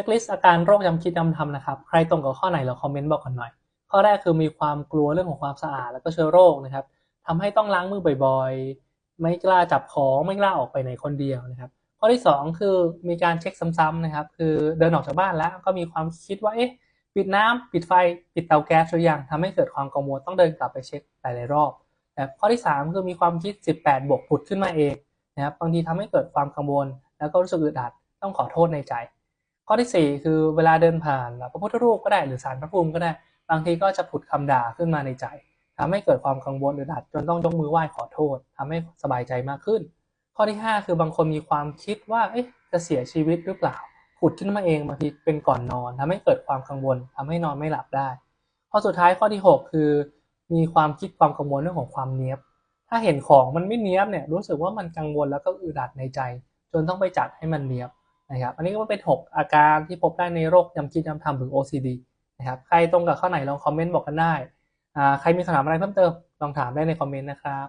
ช็คลิสต์อาการโรคย้ำคิดย้ำทำนะครับ ใครตรงกับข้อไหนเราคอมเมนต์บอกกันหน่อย ข้อแรกคือมีความกลัวเรื่องของความสะอาดแล้วก็เชื้อโรคนะครับทำให้ต้องล้างมือบ่อยๆ ไม่กล้าจับของไม่กล้าออกไปไหนคนเดียวนะครับ ข้อที่ 2 คือมีการเช็คซ้ำๆนะครับ คือเดินออกจากบ้านแล้วก็มีความคิดว่าเอ๊ะปิดน้ำปิดไฟปิดเตาแก๊สหรือยังทำให้เกิดความกังวลต้องเดินกลับไปเช็คหลายๆรอบนะครับข้อที่ 3 คือมีความคิด 18 บวกผุดขึ้นมาเองนะครับบางทีทำให้เกิดความกังวล แล้วก็รู้สึกอึดอัดต้องขอโทษในใจ ข้อที่ 4 คือเวลาเดินผ่านพระพุทธรูปก็ได้หรือสารพระภูมิก็ได้ บางทีก็จะผุดคำด่าขึ้นมาในใจทำให้เกิดความกังวลอึดอัดจนต้องยกมือไหว้ขอโทษทำให้สบายใจมากขึ้น ข้อที่ 5 คือบางคนมีความคิดว่าเอ๊ะจะเสียชีวิตหรือเปล่าผุดขึ้นมาเองบางทีเป็นก่อนนอนทำให้เกิดความกังวลทำให้นอนไม่หลับได้ ข้อสุดท้ายข้อที่ 6 คือ มีความคิดความกังวลเรื่องของความเนี้ยบ ถ้าเห็นของมันไม่เนี้ยบเนี่ยรู้สึกว่ามันกังวลแล้วก็อึดอัดในใจ จนต้องไปจัดให้มันเนี้ยบ นะครับอันนี้ก็เป็น 6 อาการที่พบได้ในโรคยำคิดยำทำหรือ OCD นะครับใครตรงกับข้อไหนลองคอมเมนต์บอกกันได้ใครมีคำถามอะไรเพิ่มเติมลองถามได้ในคอมเมนต์นะครับ